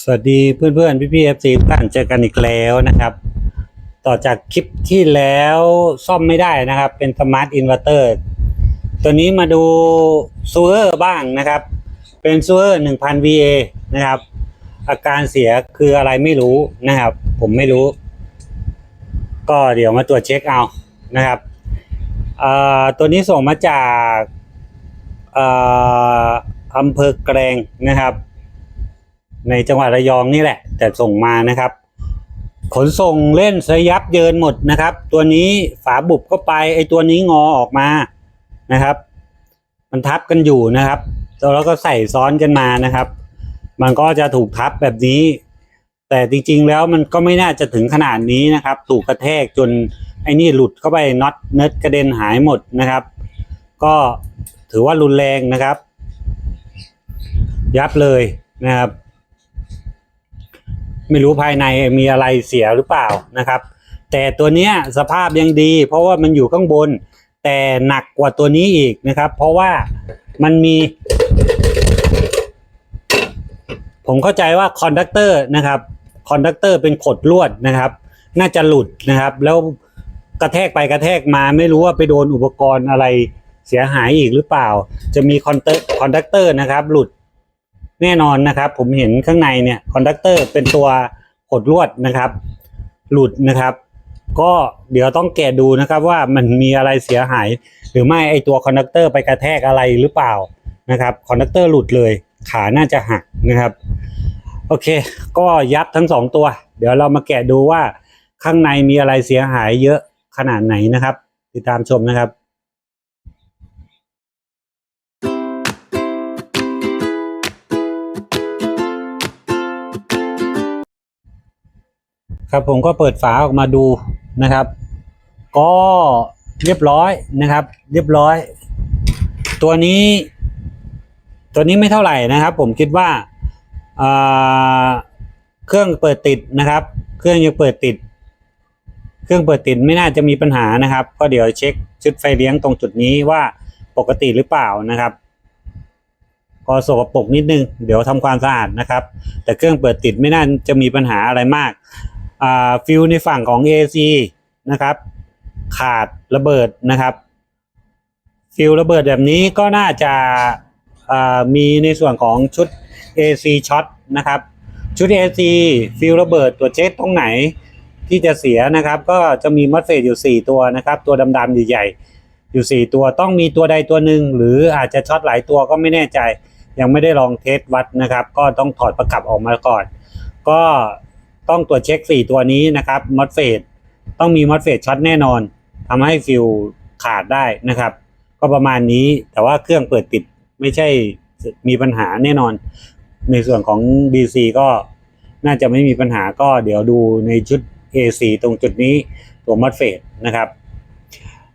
สวัสดีเพื่อนเพื่อนพี่พี่เอฟซีทุกท่านเจอกันอีกแล้วนะครับ ต่อจากคลิปที่แล้วซ่อมไม่ได้นะครับ เป็นสมาร์ทอินเวอร์เตอร์ตัวนี้มาดูซูเออร์บ้างนะครับ เป็นซูเออร์หนึ่งพัน VA นะครับ อาการเสียคืออะไรไม่รู้นะครับ ผมไม่รู้ ก็เดี๋ยวมาตรวจเช็คเอานะครับตัวนี้ส่งมาจากออำเภอแกลงนะครับ ในจังหวัดระยองนี่แหละ แต่ส่งมานะครับ ขนส่งเล่นสยับเยินหมดนะครับ ตัวนี้ฝาบุบเข้าไปไอตัวนี้งอออกมานะครับ มันทับกันอยู่นะครับแล้วก็ใส่ซ้อนกันมานะครับ มันก็จะถูกทับแบบนี้ แต่จริงๆแล้วมันก็ไม่น่าจะถึงขนาดนี้นะครับ ถูกกระแทกจนไอ้นี่หลุดเข้าไปน็อตเนิร์ดกระเด็นหายหมดนะครับ ก็ถือว่ารุนแรงนะครับ ยับเลยนะครับ ไม่รู้ภายในมีอะไรเสียหรือเปล่านะครับ แต่ตัวเนี้ยสภาพยังดี เพราะว่ามันอยู่ข้างบน แต่หนักกว่าตัวนี้อีกนะครับ เพราะว่ามันมี ผมเข้าใจว่าคอนดักเตอร์นะครับคอนดักเตอร์เป็นขดลวดนะครับ น่าจะหลุดนะครับ แล้วกระแทกไปกระแทกมาไม่รู้ว่าไปโดนอุปกรณ์อะไรเสียหายอีกหรือเปล่า จะมีคอนเตอร์คอนดักเตอร์นะครับ หลุด แน่นอนนะครับ ผมเห็นข้างในเนี่ยคอนดักเตอร์เป็นตัวหดลวดนะครับ หลุดนะครับ ก็เดี๋ยวต้องแกะดูนะครับว่ามันมีอะไรเสียหาย หรือไม่ไอตัวคอนดักเตอร์ไปกระแทกอะไรหรือเปล่านะครับคอนดักเตอร์หลุดเลย ขาน่าจะหักนะครับ โอเค ก็ยับทั้งสองตัว เดี๋ยวเรามาแกะดูว่าข้างในมีอะไรเสียหายเยอะขนาดไหนนะครับ ติดตามชมนะครับ ครับผมก็เปิดฝาออกมาดูนะครับ ก็เรียบร้อยนะครับ เรียบร้อย ตัวนี้ ตัวนี้ไม่เท่าไหร่นะครับ ผมคิดว่าอ่าเครื่องเปิดติดนะครับ เครื่องยังเปิดติด เครื่องเปิดติดไม่น่าจะมีปัญหานะครับ ก็เดี๋ยวเช็คชุดไฟเลี้ยงตรงจุดนี้ว่าปกติหรือเปล่านะครับก็สกปรกนิดนึง เดี๋ยวทำความสะอาดนะครับ แต่เครื่องเปิดติดไม่น่าจะมีปัญหาอะไรมาก ฟิวในฝั่งของ AC นะครับ ขาดระเบิดนะครับ ฟิวระเบิดแบบนี้ก็น่าจะามีในส่วนของชุด AC ช็อตนะครับ ชุด AC ฟิวระเบิดตัวเช็คตรงไหนที่จะเสียนะครับ ก็จะมีมัดเฟสอยู่ 4 ตัวนะครับ ตัวดำๆใหญ่ๆอยู่ 4 ตัวต้องมีตัวใดตัวหนึ่งหรืออาจจะช็อตหลายตัวก็ไม่แน่ใจ ยังไม่ได้ลองเทสวัดนะครับ ก็ต้องถอดประกับออกมาก่อน ก็ ต้องตรวจเช็ค 4 ตัวนี้นะครับมอสเฟตต้องมีมอสเฟตช็อตแน่นอนทำให้ฟิวขาดได้นะครับ ก็ประมาณนี้แต่ว่าเครื่องเปิดติดไม่ใช่มีปัญหาแน่นอน ในส่วนของ DC ก็น่าจะไม่มีปัญหาก็เดี๋ยวดูในชุด AC ตรงจุดนี้ตัวมอสเฟตนะครับ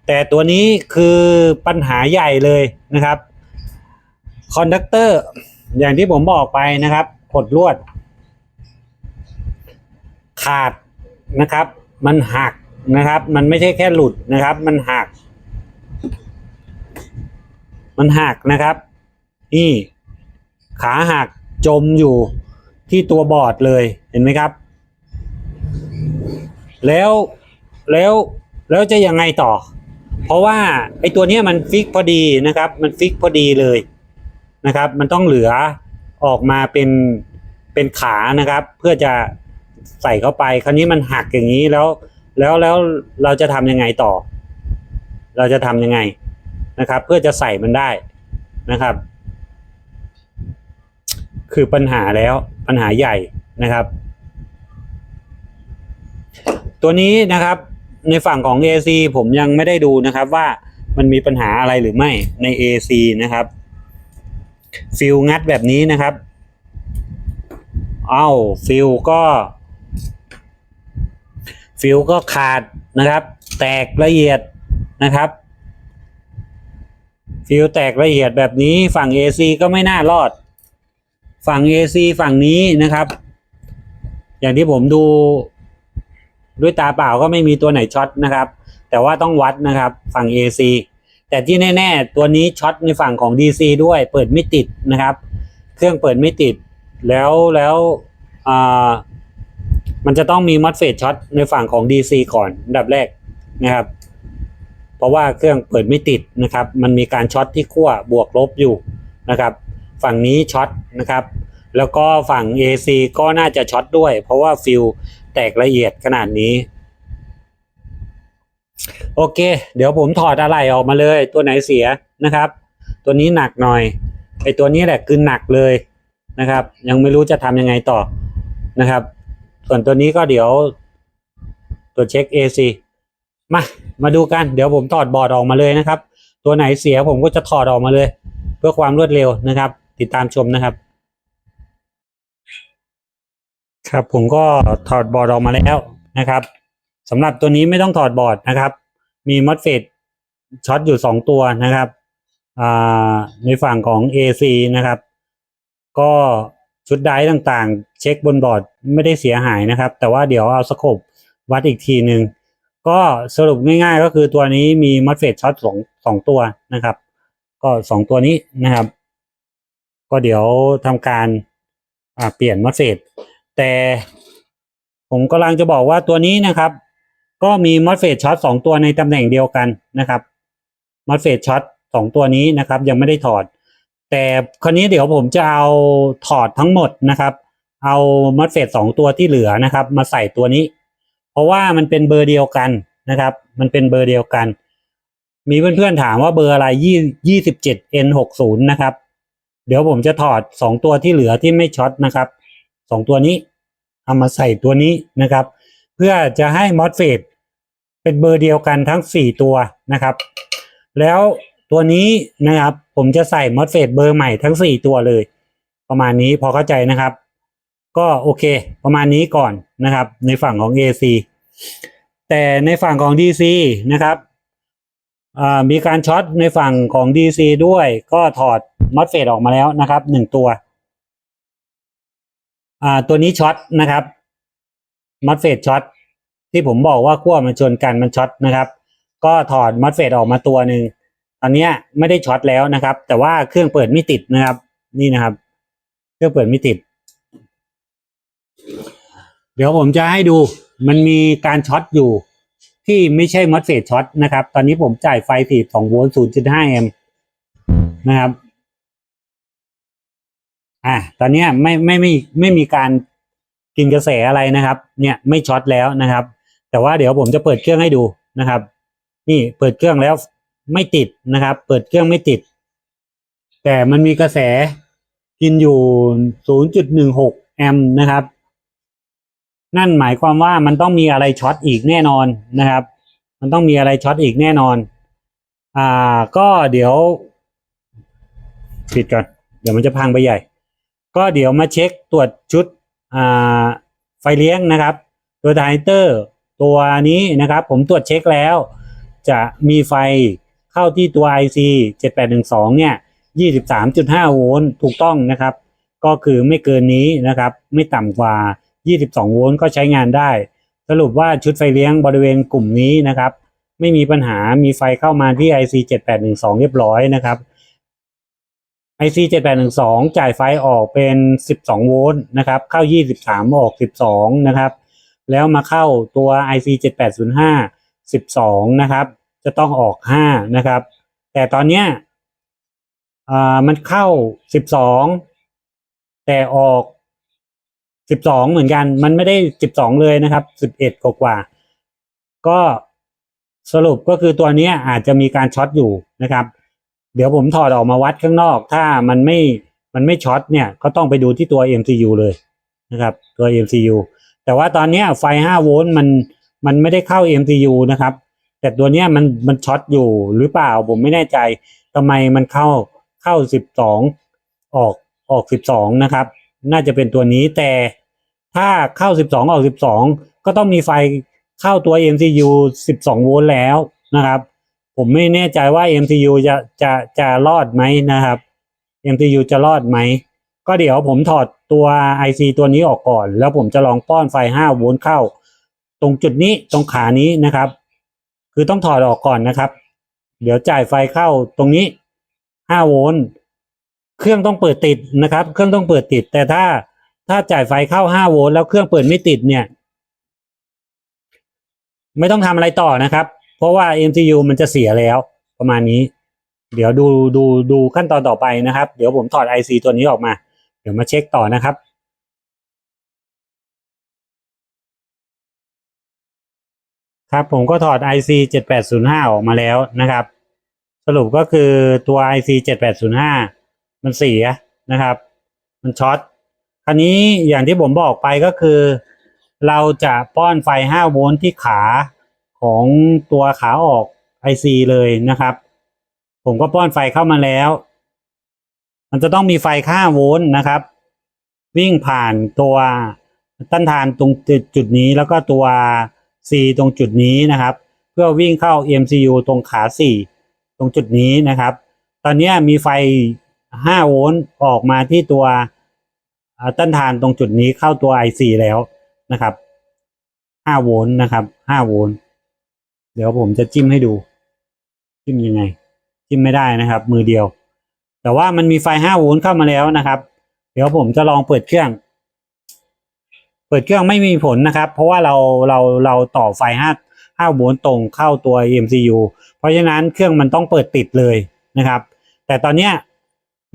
แต่ตัวนี้คือปัญหาใหญ่เลยนะครับคอนดักเตอร์อย่างที่ผมบอกไปนะครับขดลวด ขาดนะครับ มันหักนะครับ มันไม่ใช่แค่หลุดนะครับ มันหัก มันหักนะครับ นี่ ขาหักจมอยู่ที่ตัวบอร์ดเลยเห็นไหมครับ แล้วแล้วแล้วจะยังไงต่อ เพราะว่าไอ้ตัวนี้มันฟิกพอดีนะครับ มันฟิกพอดีเลยนะครับ มันต้องเหลือออกมาเป็นเป็นขานะครับ เพื่อจะ ใส่เข้าไป คราวนี้มันหักอย่างนี้แล้ว แล้วแล้วเราจะทำยังไงต่อ เราจะทำยังไงนะครับ เพื่อจะใส่มันได้นะครับ คือปัญหาแล้วปัญหาใหญ่นะครับ ตัวนี้นะครับในฝั่งของ AC ผมยังไม่ได้ดูนะครับว่ามันมีปัญหาอะไรหรือไม่ใน AC นะครับฟิลงัดแบบนี้นะครับ เอ้าฟิลก็ ฟิลก็ขาดนะครับ แตกละเอียดนะครับ ฟิลแตกละเอียดแบบนี้ฝั่ง AC ก็ไม่น่ารอด ฝั่ง AC ฝั่งนี้นะครับ อย่างที่ผมดูด้วยตาเปล่าก็ไม่มีตัวไหนช็อตนะครับ แต่ว่าต้องวัดนะครับฝั่ง AC แต่ที่แน่ ๆ ตัวนี้ช็อตในฝั่งของ DC ด้วยเปิดไม่ติดนะครับ เครื่องเปิดไม่ติดแล้วแล้วอ่า มันจะต้องมีมอสเฟตช็อตในฝั่งของ DC ก่อนอันดับแรกนะครับ เพราะว่าเครื่องเปิดไม่ติดนะครับ มันมีการช็อตที่ขั้วบวกลบอยู่นะครับ ฝั่งนี้ช็อตนะครับ แล้วก็ฝั่ง AC ก็น่าจะช็อตด้วย เพราะว่าฟิลแตกละเอียดขนาดนี้ โอเค เดี๋ยวผมถอดอะไรออกมาเลย ตัวไหนเสียนะครับ ตัวนี้หนักหน่อยไอตัวนี้แหละคือหนักเลยนะครับ ยังไม่รู้จะทำยังไงต่อนะครับ ส่วนตัวนี้ก็เดี๋ยวตรวเช็ค AC มา มาดูกัน เดี๋ยวผมถอดบอร์ดออกมาเลยนะครับ ตัวไหนเสียผมก็จะถอดออกมาเลย เพื่อความรวดเร็วนะครับ ติดตามชมนะครับ ครับผมก็ถอดบอร์ดออกมาแล้วนะครับสำหรับตัวนี้ไม่ต้องถอดบอร์ดนะครับ มีมอสเฟตช็อตอยู่สองตัวนะครับในฝั่งของ AC นะครับ ก็ ชุดไดร์ต่างๆ เช็คบนบอร์ดไม่ได้เสียหายนะครับ แต่ว่าเดี๋ยวเอาสโคปวัดอีกทีหนึ่งก็สรุปง่ายๆ ก็คือตัวนี้มีมอสเฟตช็อตสองสองตัวนะครับ ก็สองตัวนี้นะครับ ก็เดี๋ยวทำการเปลี่ยนมอสเฟตแต่ผมกำลังจะบอกว่าตัวนี้นะครับ ก็มีมอสเฟตช็อตสองตัวในตำแหน่งเดียวกันนะครับมอสเฟตช็อตสองตัวนี้นะครับ ยังไม่ได้ถอด แต่คราวนี้เดี๋ยวผมจะเอาถอดทั้งหมดนะครับ เอามอสเฟตสองตัวที่เหลือนะครับ มาใส่ตัวนี้ เพราะว่ามันเป็นเบอร์เดียวกันนะครับ มันเป็นเบอร์เดียวกัน มีเพื่อนๆถามว่าเบอร์อะไรยี่ยี่สิบเจ็ด N หกศูนย์นะครับ เดี๋ยวผมจะถอดสองตัวที่เหลือที่ไม่ช็อตนะครับสองตัวนี้เอามาใส่ตัวนี้นะครับ เพื่อจะให้มอสเฟตเป็นเบอร์เดียวกันทั้งสี่ตัวนะครับ แล้ว ตัวนี้นะครับผมจะใส่มอสเฟตเบอร์ใหม่ทั้งสี่ตัวเลย ประมาณนี้พอเข้าใจนะครับ ก็โอเค ประมาณนี้ก่อนนะครับ ในฝั่งของ AC แต่ในฝั่งของ DC นะครับมีการช็อตในฝั่งของ DC ด้วยก็ถอดมอสเฟตออกมาแล้วนะครับหนึ่งตัว ตัวนี้ช็อตนะครับมอสเฟตช็อตที่ผมบอกว่าขั้วมันชนกันมันช็อตนะครับ ก็ถอดมอสเฟตออกมาตัวหนึ่ง ตอนนี้ไม่ได้ช็อตแล้วนะครับ แต่ว่าเครื่องเปิดไม่ติดนะครับ นี่นะครับ เครื่องเปิดไม่ติด เดี๋ยวผมจะให้ดูมันมีการช็อตอยู่ที่ไม่ใช่มอสเฟตช็อตนะครับ ตอนนี้ผมจ่ายไฟ42โวลต์0.5แอมป์นะครับอะตอนนี้ไม่ไม่ไม่ไม่มีการกินกระแสอะไรนะครับ เนี่ยไม่ช็อตแล้วนะครับ แต่ว่าเดี๋ยวผมจะเปิดเครื่องให้ดูนะครับ นี่เปิดเครื่องแล้ว ไม่ติดนะครับ เปิดเครื่องไม่ติด แต่มันมีกระแสกินอยู่ 0.16 แอมป์นะครับ นั่นหมายความว่ามันต้องมีอะไรช็อตอีกแน่นอนนะครับ มันต้องมีอะไรช็อตอีกแน่นอน อ่า ก็เดี๋ยวปิดก่อน เดี๋ยวมันจะพังไปใหญ่ ก็เดี๋ยวมาเช็คตรวจชุด อ่า ไฟเลี้ยงนะครับ ตัวไดเตอร์ตัวนี้นะครับ ผมตรวจเช็คแล้ว จะมีไฟ เข้าที่ตัว IC 7812เนี่ย23.5 โวลต์ถูกต้องนะครับ ก็คือไม่เกินนี้นะครับ ไม่ต่ำกว่า 22 โวลต์ก็ใช้งานได้ สรุปว่าชุดไฟเลี้ยงบริเวณกลุ่มนี้นะครับ ไม่มีปัญหามีไฟเข้ามาที่ IC 7812 เรียบร้อยนะครับ IC 7812 จ่ายไฟออกเป็น 12 โวลต์นะครับ เข้า 23 ออก 12 นะครับ แล้วมาเข้าตัว IC 7805 12 นะครับ จะต้องออก5นะครับ แต่ตอนเนี้ยอ่ามันเข้า12แต่ออก12เหมือนกัน มันไม่ได้12เลยนะครับ11กว่ากว่าก็สรุปก็คือตัวนี้อาจจะมีการช็อตอยู่นะครับ เดี๋ยวผมถอดออกมาวัดข้างนอก ถ้ามันไม่มันไม่ช็อตเนี่ยก็ต้องไปดูที่ตัว MCU เลยนะครับ ตัว MCU แต่ว่าตอนนี้ไฟ 5 โวลต์มันมันไม่ได้เข้า MCU นะครับ แต่ตัวเนี้ยมันมันช็อตอยู่หรือเปล่าผมไม่แน่ใจทำไมมันเข้าเข้า12ออกออก12นะครับ น่าจะเป็นตัวนี้แต่ถ้าเข้า12ออก12ก็ต้องมีไฟเข้าตัว MCU 12โวลต์แล้วนะครับ ผมไม่แน่ใจว่า MCU จะจะจะรอดไหมนะครับ MCU จะรอดไหมก็เดี๋ยวผมถอดตัว IC ตัวนี้ออกก่อน แล้วผมจะลองป้อนไฟ5โวลต์เข้า ตรงจุดนี้ตรงขานี้นะครับ คือต้องถอดออกก่อนนะครับ เดี๋ยวจ่ายไฟเข้าตรงนี้ 5 โวลต์ เครื่องต้องเปิดติดนะครับ เครื่องต้องเปิดติด แต่ถ้าถ้าจ่ายไฟเข้า 5 โวลต์แล้วเครื่องเปิดไม่ติดเนี่ย ไม่ต้องทำอะไรต่อนะครับ เพราะว่า MCU มันจะเสียแล้วประมาณนี้ เดี๋ยวดูดูดูขั้นตอนต่อไปนะครับ เดี๋ยวผมถอด IC ตัวนี้ออกมา เดี๋ยวมาเช็คต่อนะครับ ครับผมก็ถอด IC 7805 ออกมาแล้วนะครับ สรุปก็คือตัว IC 7805 มันเสียนะครับ มันช็อตคราวนี้อย่างที่ผมบอกไปก็คือ เราจะป้อนไฟ 5 โวลต์ที่ขาของตัวขาออก IC เลยนะครับ ผมก็ป้อนไฟเข้ามาแล้ว มันจะต้องมีไฟ5โวลต์นะครับ วิ่งผ่านตัวต้านทานตรงจุดนี้แล้วก็ตัว C ตรงจุดนี้นะครับ เพื่อวิ่งเข้า MCU ตรงขา 4 ตรงจุดนี้นะครับ ตอนนี้มีไฟ 5 โวลต์ออกมาที่ตัวต้านทานตรงจุดนี้เข้าตัว IC แล้วนะครับ 5 โวลต์นะครับ 5 โวลต์เดี๋ยวผมจะจิ้มให้ดู จิ้มยังไง จิ้มไม่ได้นะครับ มือเดียว แต่ว่ามันมีไฟ 5 โวลต์เข้ามาแล้วนะครับ เดี๋ยวผมจะลองเปิดเครื่อง เปิดเครื่องไม่มีผลนะครับ เพราะว่าเราเราเราต่อไฟ5 5โวลต์ตรงเข้าตัว MCU เพราะฉะนั้นเครื่องมันต้องเปิดติดเลยนะครับ แต่ตอนเนี้ย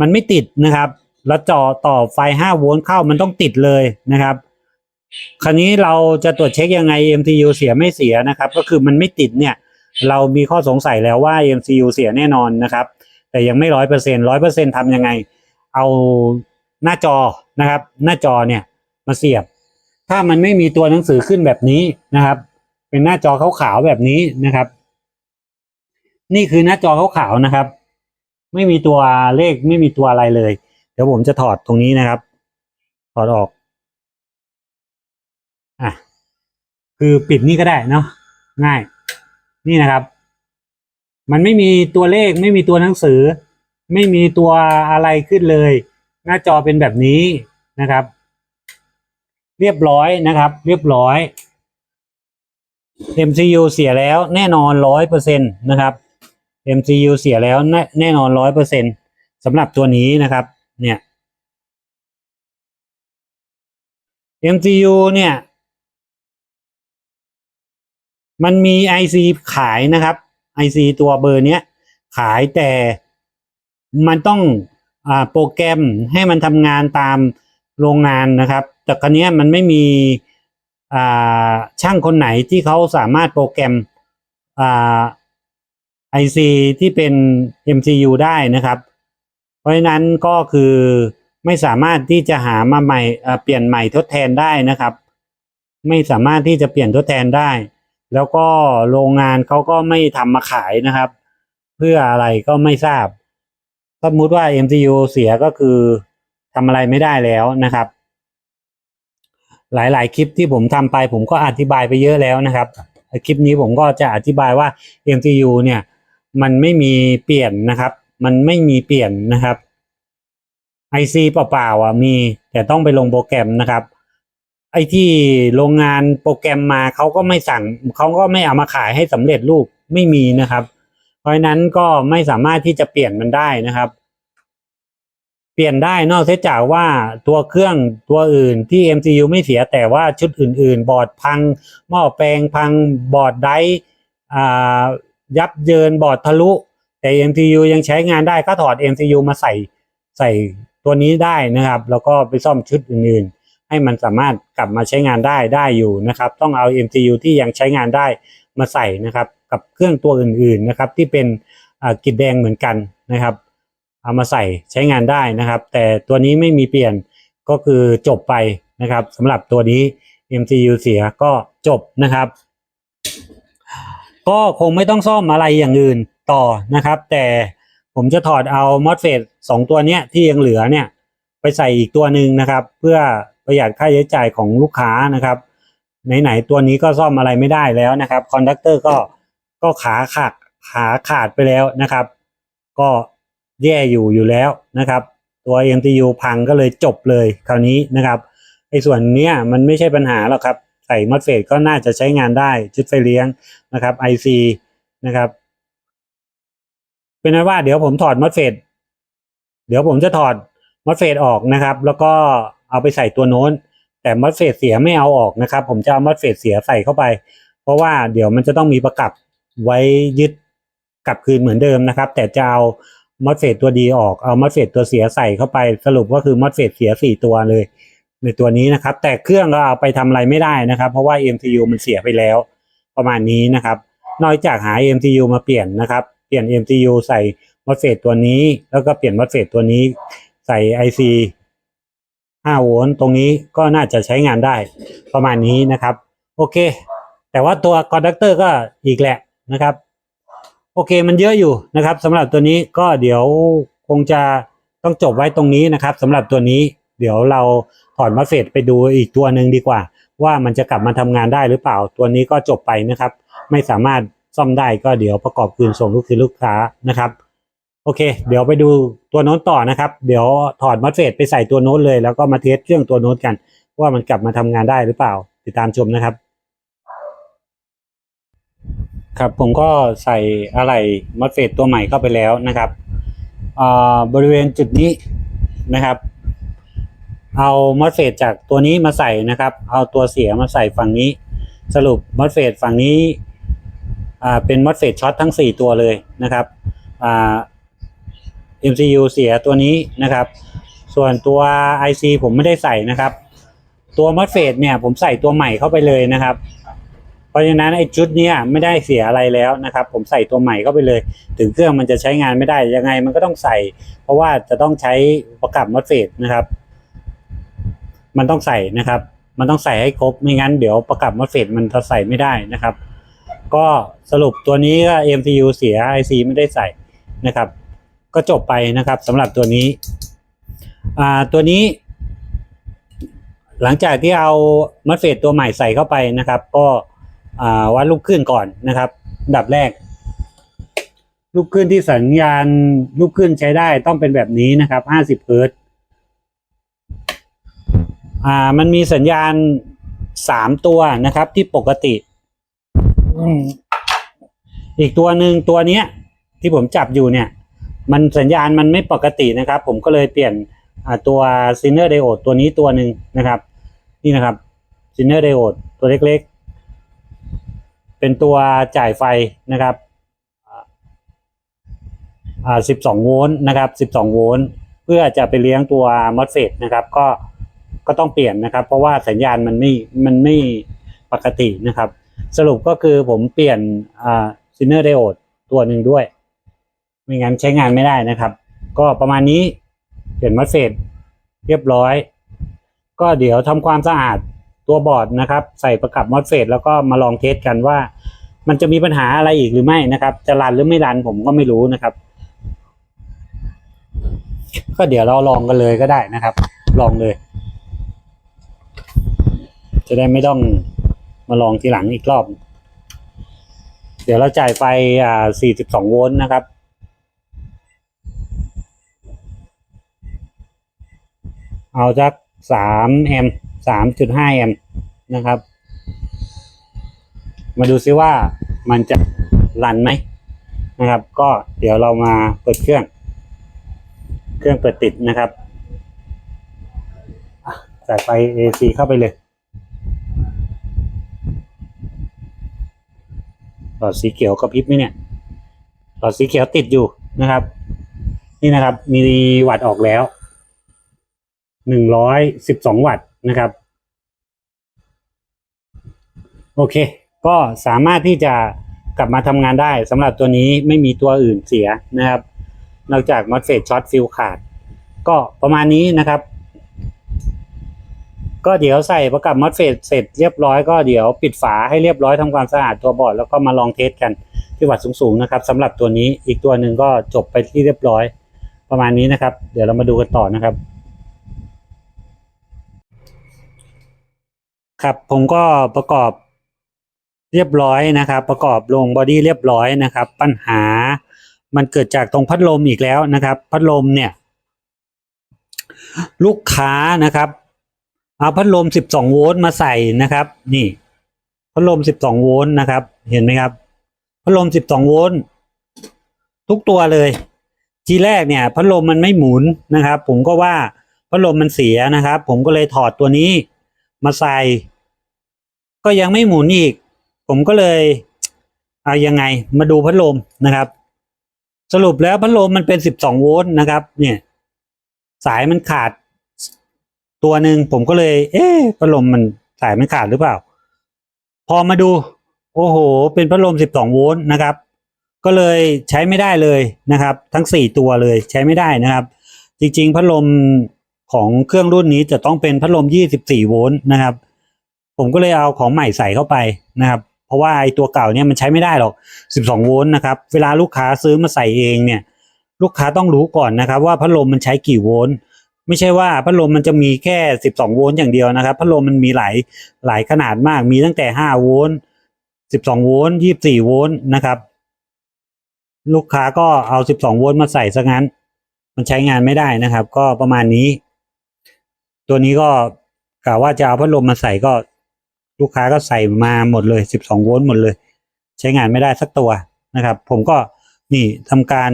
มันไม่ติดนะครับ แล้วจอต่อไฟ5โวลต์เข้ามันต้องติดเลยนะครับ คราวนี้เราจะตรวจเช็คยังไง MCU เสียไม่เสียนะครับ ก็คือมันไม่ติดเนี่ย เรามีข้อสงสัยแล้วว่า MCU เสียแน่นอนนะครับ แต่ยังไม่ร้อยเปอร์เซ็นต์ร้อยเปอร์เซ็นต์ทำยังไง เอาหน้าจอนะครับ หน้าจอเนี่ยมาเสียบ ถ้ามันไม่มีตัวหนังสือขึ้นแบบนี้นะครับ เป็นหน้าจอขาวๆแบบนี้นะครับ นี่คือหน้าจอขาวๆนะครับ ไม่มีตัวเลขไม่มีตัวอะไรเลย เดี๋ยวผมจะถอดตรงนี้นะครับ ถอดออกอะคือปิดนี่ก็ได้เนาะง่าย นี่นะครับ มันไม่มีตัวเลขไม่มีตัวหนังสือ ไม่มีตัวอะไรขึ้นเลย หน้าจอเป็นแบบนี้นะครับ เรียบร้อยนะครับ เรียบร้อย MCU เสียแล้วแน่นอนร้อยเปอร์เซ็นตนะครับ MCU เสียแล้วแน่แน่นอนร้อยเปอร์เซ็นตสำหรับตัวนี้นะครับ เนี่ย MCU เนี่ย มันมี IC ขายนะครับ IC ตัวเบอร์เนี้ย ขายแต่มันต้องอ่าโปรแกรมให้มันทำงานตามโรงงานนะครับ แต่ครั้นี้มันไม่มีช่างคนไหนที่เขาสามารถโปรแกรมไอ่า IC ที่เป็น MCU ได้นะครับ เพราะฉะนั้นก็คือไม่สามารถที่จะหามาใหม่เอ่อเปลี่ยนใหม่ทดแทนได้นะครับ ไม่สามารถที่จะเปลี่ยนทดแทนได้ แล้วก็โรงงานเขาก็ไม่ทำมาขายนะครับ เพื่ออะไรก็ไม่ทราบสมมุติว่า MCU เสียก็คือทำอะไรไม่ได้แล้วนะครับ หลาย ๆ คลิปที่ผมทำไปผมก็อธิบายไปเยอะแล้วนะครับคลิปนี้ผมก็จะอธิบายว่า MCU เนี่ยมันไม่มีเปลี่ยนนะครับ มันไม่มีเปลี่ยนนะครับ IC เปล่าๆอะมีแต่ต้องไปลงโปรแกรมนะครับ ไอ้ที่โรงงานโปรแกรมมาเขาก็ไม่สั่งเขาก็ไม่เอามาขายให้สำเร็จรูปไม่มีนะครับ เพราะฉะนั้นก็ไม่สามารถที่จะเปลี่ยนมันได้นะครับ เปลี่ยนได้นอกเสียจากว่าตัวเครื่องตัวอื่นที่ MCU ไม่เสียแต่ว่าชุดอื่น ๆ บอร์ดพัง หม้อแปลงพังบอร์ดไดยับเยินบอร์ดทะลุ แต่ MCU ยังใช้งานได้ก็ถอด MCU มาใส่ใส่ตัวนี้ได้นะครับ แล้วก็ไปซ่อมชุดอื่นๆ ให้มันสามารถกลับมาใช้งานได้ได้อยู่นะครับ ต้องเอา MCU ที่ยังใช้งานได้มาใส่นะครับ กับเครื่องตัวอื่นๆนะครับที่เป็นกิดแดงเหมือนกันนะครับ เอามาใส่ใช้งานได้นะครับ แต่ตัวนี้ไม่มีเปลี่ยนก็คือจบไปนะครับสำหรับตัวนี้ MCU เสียก็จบนะครับ ก็คงไม่ต้องซ่อมอะไรอย่างอื่นต่อนะครับ แต่ผมจะถอดเอา MOSFET สองตัวเนี้ยที่ยังเหลือเนี่ยไปใส่อีกตัวหนึ่งนะครับ เพื่อประหยัดค่าใช้จ่ายของลูกค้านะครับไหนๆตัวนี้ก็ซ่อมอะไรไม่ได้แล้วนะครับคอนดักเตอร์ก็ก็ขาขาดขาขาดไปแล้วนะครับ ก็ แย่อยู่อยู่แล้วนะครับ ตัว MTU พังก็เลยจบเลยคราวนี้นะครับไอ้ส่วนเนี้ยมันไม่ใช่ปัญหาหรอกครับ ใส่มอสเฟตก็น่าจะใช้งานได้ชุดไฟเลี้ยงนะครับ IC นะครับเป็นนั้นว่าเดี๋ยวผมถอดมอสเฟตเดี๋ยวผมจะถอดมอสเฟตออกนะครับ แล้วก็เอาไปใส่ตัวโน้น แต่มอสเฟตเสียไม่เอาออกนะครับ ผมจะเอามอสเฟตเสียใส่เข้าไป เพราะว่าเดี๋ยวมันจะต้องมีประกับไว้ยึดกลับคืนเหมือนเดิมนะครับ แต่จะเอา มอสเฟตตัวดีออกเอามอสเฟตตัวเสียใส่เข้าไปสรุปก็คือมอสเฟตเสียสี่ตัวเลย ในตัวนี้นะครับ แต่เครื่องเราเอาไปทำอะไรไม่ได้นะครับ เพราะว่า MCU มันเสียไปแล้ว ประมาณนี้นะครับ นอกจากหา MCU มาเปลี่ยนนะครับ เปลี่ยน MCU ใส่มอสเฟตตัวนี้ แล้วก็เปลี่ยนมอสเฟตตัวนี้ ใส่ IC 5โวลต์ตรงนี้ก็น่าจะใช้งานได้ประมาณนี้นะครับ โอเค แต่ว่าตัวคอนดักเตอร์ก็อีกแหละนะครับ โอเคมันเยอะอยู่นะครับสำหรับตัวนี้ก็เดี๋ยวคงจะต้องจบไว้ตรงนี้นะครับสำหรับตัวนี้เดี๋ยวเราถอดมอสเฟตไปดูอีกตัวหนึ่งดีกว่า ว่ามันจะกลับมาทำงานได้หรือเปล่า ตัวนี้ก็จบไปนะครับ ไม่สามารถซ่อมได้ก็เดี๋ยวประกอบคืนส่งลูกค้าลูกค้านะครับ โอเค เดี๋ยวไปดูตัวโน้นต่อนะครับ เดี๋ยวถอดมอสเฟตไปใส่ตัวโน้นเลย แล้วก็มาเทสเครื่องตัวโน้นกัน ว่ามันกลับมาทำงานได้หรือเปล่า ติดตามชมนะครับ ครับผมก็ใส่อะไหล่มอสเฟตตัวใหม่เข้าไปแล้วนะครับอ่าบริเวณจุดนี้นะครับ เอามอสเฟตจากตัวนี้มาใส่นะครับ เอาตัวเสียมาใส่ฝั่งนี้ สรุปมอสเฟตฝั่งนี้อ่าเป็นมอสเฟตช็อตทั้ง 4 ตัวเลยนะครับอ่า MCU เสียตัวนี้นะครับ ส่วนตัว IC ผมไม่ได้ใส่นะครับ ตัวมอสเฟตเนี่ยผมใส่ตัวใหม่เข้าไปเลยนะครับ ราะฉะนั้นไอ้ชุดเนี้ยไม่ได้เสียอะไรแล้วนะครับ ผมใส่ตัวใหม่เข้าไปเลย ถึงเครื่องมันจะใช้งานไม่ได้ยังไงมันก็ต้องใส่ เพราะว่าจะต้องใช้ประกับมอสเฟตนะครับ มันต้องใส่นะครับ มันต้องใส่ให้ครบไม่งั้นเดี๋ยวประกับมอสเฟตมันจะใส่ไม่ได้นะครับ ก็สรุปตัวนี้ก็ MCU เสีย IC ไม่ได้ใส่นะครับ ก็จบไปนะครับสำหรับตัวนี้อ่าตัวนี้หลังจากที่เอามัดเฟตตัวใหม่ใส่เข้าไปนะครับ ก็ วัดลูกขึ้นก่อนนะครับอันดับแรก ลูกขึ้นที่สัญญาณลูกขึ้นใช้ได้ต้องเป็นแบบนี้นะครับห้าสิบเฮิร์ตซ์อ่ามันมีสัญญาณสามตัวนะครับที่ปกติอืมอีกตัวหนึ่งตัวเนี้ย ที่ผมจับอยู่เนี่ย มันสัญญาณมันไม่ปกตินะครับ ผมก็เลยเปลี่ยนอ่าตัวซินเนอร์ไดโอดตัวนี้ตัวหนึ่งนะครับ นี่นะครับซินเนอร์ไดโอดตัวเล็กๆ เป็นตัวจ่ายไฟนะครับอ่า12 โวลต์นะครับ 12 โวลต์เพื่อจะไปเลี้ยงตัวมอสเฟตนะครับ ก็ก็ต้องเปลี่ยนนะครับ เพราะว่าสัญญาณมันไม่มันไม่ปกตินะครับ สรุปก็คือผมเปลี่ยนอ่าซินเนอร์ไดโอดตัวหนึ่งด้วย ไม่งั้นใช้งานไม่ได้นะครับ ก็ประมาณนี้เปลี่ยนมอสเฟตเรียบร้อย ก็เดี๋ยวทำความสะอาด ตัวบอร์ดนะครับ ใส่ประกับมอสเฟตแล้วก็มาลองเทสกันว่า มันจะมีปัญหาอะไรอีกหรือไม่นะครับ จะรันหรือไม่รันผมก็ไม่รู้นะครับ ก็เดี๋ยวเราลองกันเลยก็ได้นะครับ ลองเลย จะได้ไม่ต้องมาลองทีหลังอีกรอบ เดี๋ยวเราจ่ายไฟอ่า42 โวลต์นะครับเอาจาก3แอมป์ 3.5แอมป์นะครับ มาดูซิว่ามันจะรันไหมนะครับ ก็เดี๋ยวเรามาเปิดเครื่อง เครื่องเปิดติดนะครับอะใส่ไฟ AC เข้าไปเลยหลอดสีเขียวกระพริบไหมเนี่ย หลอดสีเขียวติดอยู่นะครับ นี่นะครับ มีวัดออกแล้ว หนึ่งร้อยสิบสองวัตต์ นะครับ โอเค ก็สามารถที่จะกลับมาทำงานได้สำหรับตัวนี้ไม่มีตัวอื่นเสียนะครับ นอกจากมอสเฟตช็อตฟิลขาด ก็ประมาณนี้นะครับ ก็เดี๋ยวใส่ประกับมอสเฟตเสร็จเรียบร้อยก็เดี๋ยวปิดฝาให้เรียบร้อยทำความสะอาดตัวบอร์ดแล้วก็มาลองเทสกันที่วัดสูงๆนะครับสำหรับตัวนี้อีกตัวหนึ่งก็จบไปที่เรียบร้อยประมาณนี้นะครับ เดี๋ยวเรามาดูกันต่อนะครับ ครับผมก็ประกอบเรียบร้อยนะครับ ประกอบลงบอดี้เรียบร้อยนะครับ ปัญหามันเกิดจากตรงพัดลมอีกแล้วนะครับ พัดลมเนี่ย ลูกค้านะครับเอาพัดลม 12 โวลต์มาใส่นะครับ นี่ พัดลม 12 โวลต์นะครับ เห็นไหมครับ พัดลม 12 โวลต์ทุกตัวเลย ทีแรกเนี่ย พัดลมมันไม่หมุนนะครับ ผมก็ว่าพัดลมมันเสียนะครับ ผมก็เลยถอดตัวนี้ มาใส่ ก็ยังไม่หมุนอีก ผมก็เลยเอายังไงมาดูพัดลมนะครับ สรุปแล้วพัดลมมันเป็นสิบสองโวลต์นะครับ เนี่ย สายมันขาด ตัวหนึ่งผมก็เลย เอ๊ะพัดลมมันสายมันขาดหรือเปล่า พอมาดู โอ้โห เป็นพัดลมสิบสองโวลต์นะครับ ก็เลยใช้ไม่ได้เลยนะครับ ทั้งสี่ตัวเลยใช้ไม่ได้นะครับ จริง ๆ พัดลม ของเครื่องรุ่นนี้จะต้องเป็นพัดลม 24 โวลต์นะครับ ผมก็เลยเอาของใหม่ใส่เข้าไปนะครับ เพราะว่าไอ้ตัวเก่าเนี่ยมันใช้ไม่ได้หรอก 12 โวลต์นะครับ เวลาลูกค้าซื้อมาใส่เองเนี่ย ลูกค้าต้องรู้ก่อนนะครับ ว่าพัดลมมันใช้กี่โวลต์ไม่ใช่ว่าพัดลมมันจะมีแค่ 12 โวลต์อย่างเดียวนะครับ พัดลมมันมีหลายหลายขนาดมาก มีตั้งแต่ 5 โวลต์ 12 โวลต์ 24 โวลต์นะครับ ลูกค้าก็เอา 12 โวลต์มาใส่ซะงั้น มันใช้งานไม่ได้นะครับ ก็ประมาณนี้ ตัวนี้ก็กะว่าจะเอาพัดลมมาใส่ก็ลูกค้าก็ใส่มาหมดเลย 12 โวลต์หมดเลย ใช้งานไม่ได้สักตัวนะครับ ผมก็นี่ทำการ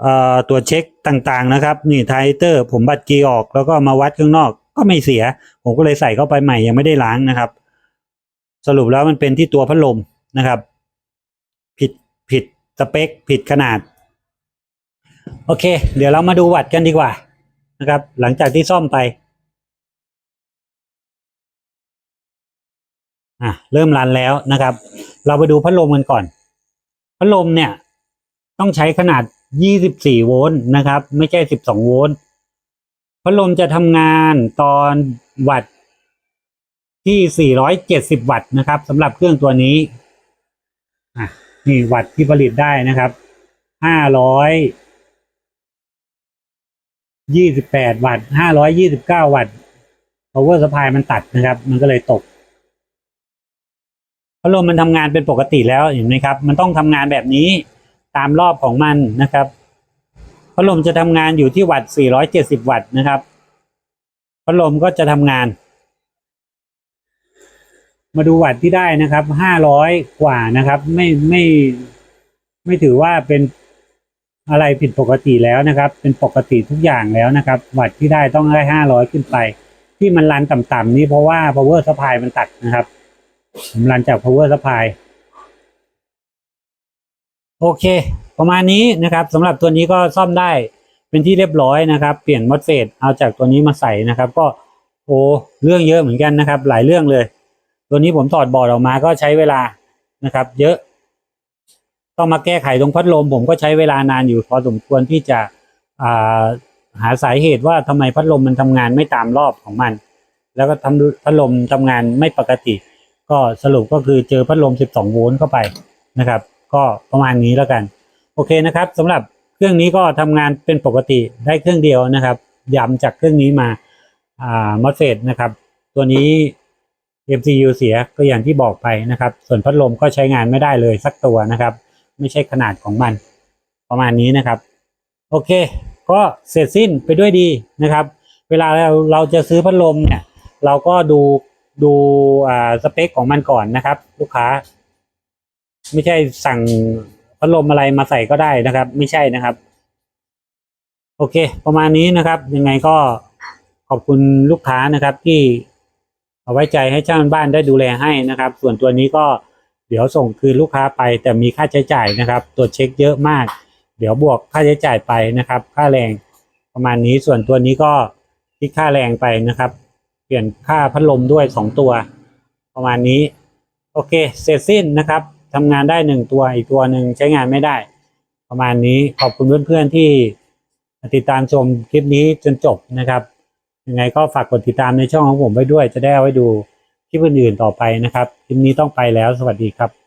เอ่อตัวเช็คต่างๆนะครับ นี่ไทเตอร์ผมบัดกีออกแล้วก็มาวัดข้างนอกก็ไม่เสีย ผมก็เลยใส่เข้าไปใหม่ยังไม่ได้ล้างนะครับ สรุปแล้วมันเป็นที่ตัวพัดลมนะครับ ผิดผิดสเปค ผิดขนาด โอเค เดี๋ยวเรามาดูวัดกันดีกว่า นะครับ หลังจากที่ซ่อมไปอะเริ่มรันแล้วนะครับ เราไปดูพัดลมกันก่อน พัดลมเนี่ย ต้องใช้ขนาด 24 โวลต์นะครับ ไม่ใช่ 12 โวลต์พัดลมจะทำงานตอนวัตต์ที่ 470 วัตต์นะครับสำหรับเครื่องตัวนี้อะนี่วัตต์ที่ผลิตได้นะครับ 500 528วัตต์529วัตต์ power supply มันตัดนะครับ มันก็เลยตกพัดลมมันทำงานเป็นปกติแล้วเห็นไหมครับ มันต้องทำงานแบบนี้ตามรอบของมันนะครับพัดลมจะทำงานอยู่ที่วัตต์470วัตต์นะครับพัดลมก็จะทำงาน มาดูวัตต์ที่ได้นะครับ500กว่านะครับ ไม่ไม่ไม่ถือว่าเป็น อะไรผิดปกติแล้วนะครับ เป็นปกติทุกอย่างแล้วนะครับ วัตที่ได้ต้องได้ 500 ขึ้นไป ที่มันรันต่ำๆนี้เพราะว่า power supply มันตัดนะครับผมรันจาก power supply โอเค ประมาณนี้นะครับสำหรับตัวนี้ก็ซ่อมได้เป็นที่เรียบร้อยนะครับ เปลี่ยนมอสเฟตเอาจากตัวนี้มาใส่นะครับ ก็โอ้เรื่องเยอะเหมือนกันนะครับ หลายเรื่องเลย ตัวนี้ผมถอดบอร์ดออกมาก็ใช้เวลานะครับ เยอะ ต้องมาแก้ไขตรงพัดลม ผมก็ใช้เวลานานอยู่พอสมควรที่จะาหาสาเหตุว่าทำไมพัดลมมันทำงานไม่ตามรอบของมัน แล้วก็ทำพัดลมทำงานไม่ปกติ ก็สรุปก็คือเจอพัดลม 12 โวลต์เข้าไปนะครับ ก็ประมาณนี้แล้วกัน โอเคนะครับสำหรับเครื่องนี้ก็ทำงานเป็นปกติได้เครื่องเดียวนะครับย้ำจากเครื่องนี้มาอ่ามอสเฟตนะครับ ตัวนี้ MCU เสียก็อย่างที่บอกไปนะครับ ส่วนพัดลมก็ใช้งานไม่ได้เลยสักตัวนะครับ ไม่ใช่ขนาดของมัน ประมาณนี้นะครับ โอเค ก็เสร็จสิ้นไปด้วยดีนะครับ เวลาเราเราจะซื้อพัดลมเนี่ย เราก็ดูดูอ่าสเปคของมันก่อนนะครับ ลูกค้า ไม่ใช่สั่งพัดลมอะไรมาใส่ก็ได้นะครับ ไม่ใช่นะครับ โอเค ประมาณนี้นะครับ ยังไงก็ขอบคุณลูกค้านะครับที่เอาไว้ใจให้เช่าบ้านได้ดูแลให้นะครับ ส่วนตัวนี้ก็ ดี๋ยวส่งคืนลูกค้าไป แต่มีค่าใช้จ่ายนะครับตรวจเช็คเยอะมาก เดี๋ยวบวกค่าใช้จ่ายไปนะครับ ค่าแรงประมาณนี้ส่วนตัวนี้ก็คิดค่าแรงไปนะครับ เปลี่ยนค่าพัดลมด้วยสองตัว ประมาณนี้ โอเค เสร็จสิ้นนะครับทำงานได้หนึ่งตัวอีกตัวหนึ่งใช้งานไม่ได้ ประมาณนี้ขอบคุณเพื่อนๆที่ติดตามชมคลิปนี้จนจบนะครับยังไงก็ฝากกดติดตามในช่องของผมไว้ด้วย จะได้เอาไว้ดู คลิปอื่นๆต่อไปนะครับคลิปนี้ต้องไปแล้วสวัสดีครับ